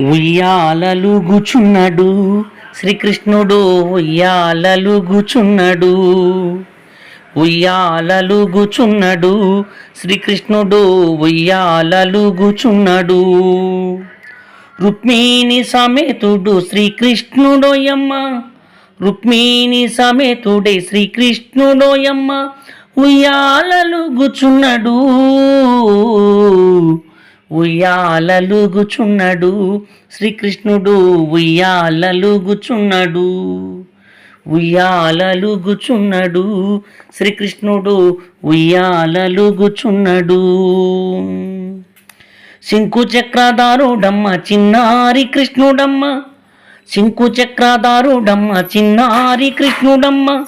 ఉయ్యాలలుగుచున్నడు. శ్రీకృష్ణుడు ఉయ్యాలలుగుచున్నడు. ఉయ్యాలలుగుచున్నడు. శ్రీకృష్ణుడు ఉయ్యాలలుగుచున్నడు. రుక్మిణి సమేతుడు శ్రీకృష్ణుడోయమ్మ. రుక్మిణి సమేతుడే శ్రీకృష్ణుడోయమ్మ. ఉయ్యాలలుగుచున్నడు. ఉయ్యాలలుగుచున్నడు. శ్రీకృష్ణుడు ఉయ్యాలలుగుచున్నడు. ఉయ్యాలలుగుచున్నడు. శ్రీకృష్ణుడు ఉయ్యాలలుగుచున్నడు. శంకు చక్రధారుడమ్మ చిన్నారి కృష్ణుడమ్మ. శంకు చక్రధారుడమ్మ చిన్నారి కృష్ణుడమ్మ.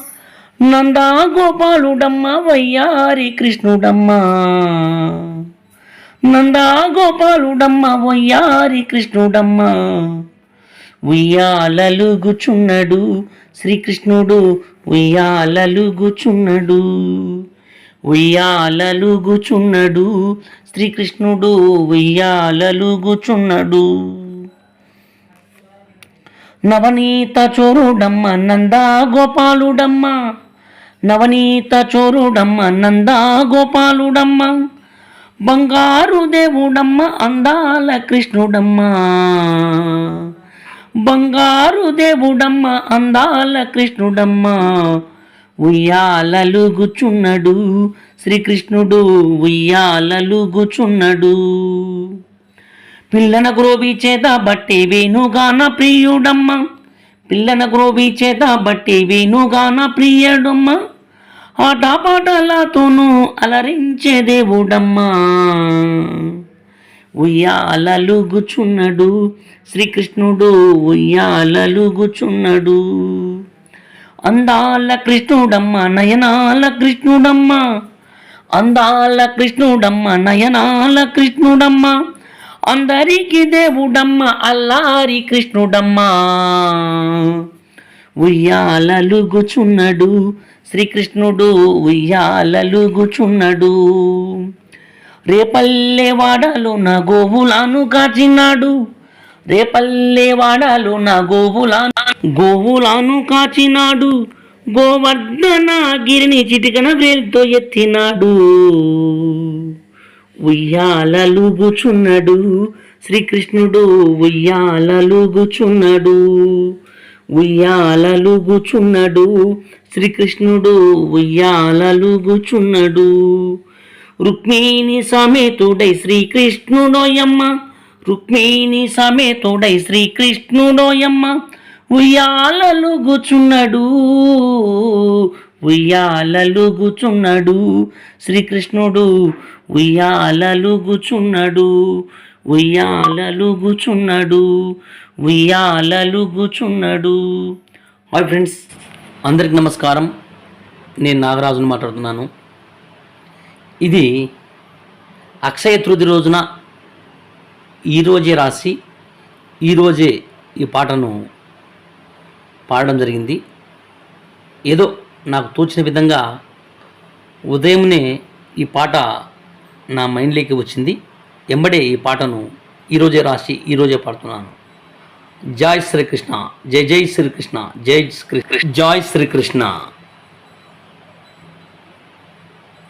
నందా గోపాలుడమ్మ వయ్యారి కృష్ణుడమ్మ. నందా గోపాలుడమ్మ వయ్యారి కృష్ణుడమ్మ. ఉయ్యాలలుగుచున్నడు శ్రీకృష్ణుడు ఉయ్యాలలుగుచున్నడు. ఉయ్యాలలుగుచున్నడు శ్రీకృష్ణుడు ఉయ్యాలలుగుచున్నడు. నవనీత చోరుడమ్మ నందా గోపాలుడమ్మ నవనీత చోరుడమ్మ నందా గోపాలుడమ్మ బంగారు దేవుడమ్మ అందాల కృష్ణుడమ్మ. బంగారు దేవుడమ్మ అందాల కృష్ణుడమ్మ. ఉయ్యాలలుగుచున్నడు శ్రీకృష్ణుడు ఉయ్యాలలుగుచున్నడు. పిల్లన గ్రోబి చేత బట్టి వేణుగాన ప్రియుడమ్మ. పిల్లన గ్రోబి చేత బట్టి వేణుగాన ప్రియుడమ్మ. ఆటపాటలతోనూ అలరించే దేవుడమ్మా. ఉయ్యాలలుగుచున్నడు శ్రీకృష్ణుడు ఉయ్యాలలుగుచున్నడు. అందాల కృష్ణుడమ్మ నయనాల కృష్ణుడమ్మ. అందాల కృష్ణుడమ్మ నయనాల కృష్ణుడమ్మ. అందరికీ దేవుడమ్మ అల్లారి కృష్ణుడమ్మ. ఉయ్యాలలుగుచున్నడు. శ్రీకృష్ణుడు ఉయ్యాలలుగుచున్నడు. రేపల్లె వాడలు నా గోవులను కాచినాడు. రేపల్లె వాడలు నా గోవులను గోవులను కాచినాడు. గోవర్ధన గిరిని చిటికన వేలుతో ఎత్తినాడు. ఉయ్యాలలుగుచున్నడు. శ్రీకృష్ణుడు ఉయ్యాలలుగుచున్నడు. ఉయ్యాలలుగుచున్నడు. శ్రీకృష్ణుడు ఉయ్యాలలుగుచున్నడు. రుక్మిణి సమేతుడై శ్రీకృష్ణుడోయమ్మ. రుక్మిణి సమేతుడై శ్రీకృష్ణుడోయమ్మ. ఉయ్యాలలుగుచున్నడు. ఉయ్యాలలుగుచున్నడు. శ్రీకృష్ణుడు ఉయ్యాలలుగుచున్నడు. ఉయ్యాలలుగుచున్నడు ఉయ్యాలలుగుచున్నడు. హాయ్ ఫ్రెండ్స్ అందరికి నమస్కారం. నేను నాగరాజుని మాట్లాడుతున్నాను. ఇది అక్షయ తృతి రోజున ఈరోజే రాసి ఈరోజే ఈ పాటను పాడడం జరిగింది. ఏదో నాకు తోచిన విధంగా ఉదయంనే ఈ పాట నా మైండ్లోకి వచ్చింది. ఎంబడే ఈ పాటను ఈరోజే రాసి ఈరోజే పాడుతున్నాను. జాయ్ శ్రీకృష్ణ జై జై శ్రీకృష్ణ జై శ్రీ జాయ్ శ్రీకృష్ణ.